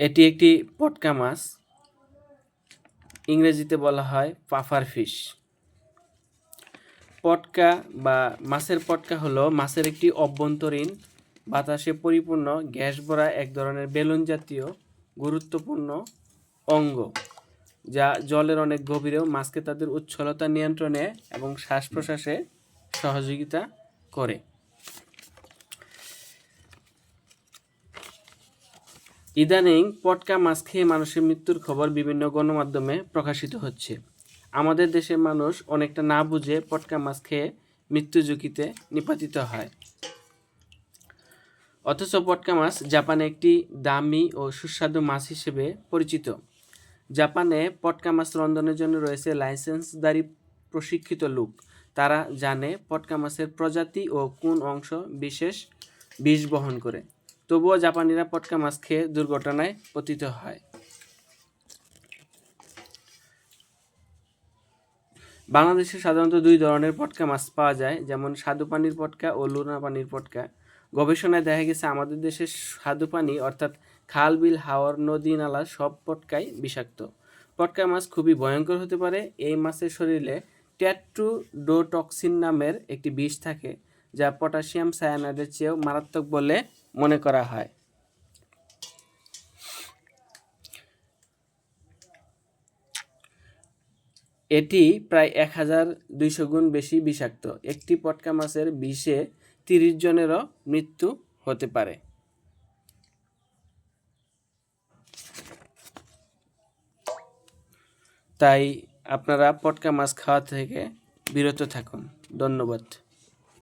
এটি একটি পটকা মাছ। ইংরেজিতে বলা হয় পাফার ফিশ। পটকা বা মাছের পটকা হলো মাছের একটি অভ্যন্তরীণ, বাতাসে পরিপূর্ণ, গ্যাস ভরা এক ধরনের বেলুন জাতীয়, গুরুত্বপূর্ণ অঙ্গ, যা জলের অনেক গভীরেও মাছকে তাদের উচ্ছলতা নিয়ন্ত্রণে এবং শ্বাস প্রশ্বাসে সহযোগিতা করে। ইদানিং পটকা মাছ খেয়ে মানুষের মৃত্যুর খবর বিভিন্ন গণমাধ্যমে প্রকাশিত হচ্ছে। আমাদের দেশের মানুষ অনেকটা না বুঝে পটকা মাছ খেয়ে মৃত্যু ঝুঁকিতে নিপাতিত হয়। অথচ পটকা মাছ জাপানে একটি দামি ও সুস্বাদু মাছ হিসেবে পরিচিত। জাপানে পটকা মাছ রন্ধনের জন্য রয়েছে লাইসেন্সদারি প্রশিক্ষিত লোক। তারা জানে পটকা মাছের প্রজাতি ও কোন অংশ বিশেষ বিষ বহন করে। তবুও জাপানিরা পটকা মাছ খেয়ে দুর্ঘটনায় পতিত হয়। বাংলাদেশে সাধারণত দুই ধরনের পটকা মাছ পাওয়া যায়, যেমন স্বাদু পানির পটকা ও লুনা পানির পটকা। গবেষণায় দেখা গেছে, আমাদের দেশের স্বাদু পানি অর্থাৎ খাল, বিল, হাওর, নদী, নালা সব পটকাই বিষাক্ত। পটকা মাছ খুবই ভয়ঙ্কর হতে পারে। এই মাছের শরীরে ট্যাট্রুডোটক্সিন নামের একটি বিষ থাকে। যা পটাশিয়াম সায়ানাইডের চেয়েও মারাত্মক বলে মনে করা হয়। এটি প্রায় এক হাজার দুইশো গুণ বেশি বিষাক্ত। একটি পটকা মাছের বিষে তিরিশ জনেরও মৃত্যু হতে পারে। তাই আপনারা পটকা মাছ খাওয়া থেকে বিরত থাকুন। ধন্যবাদ।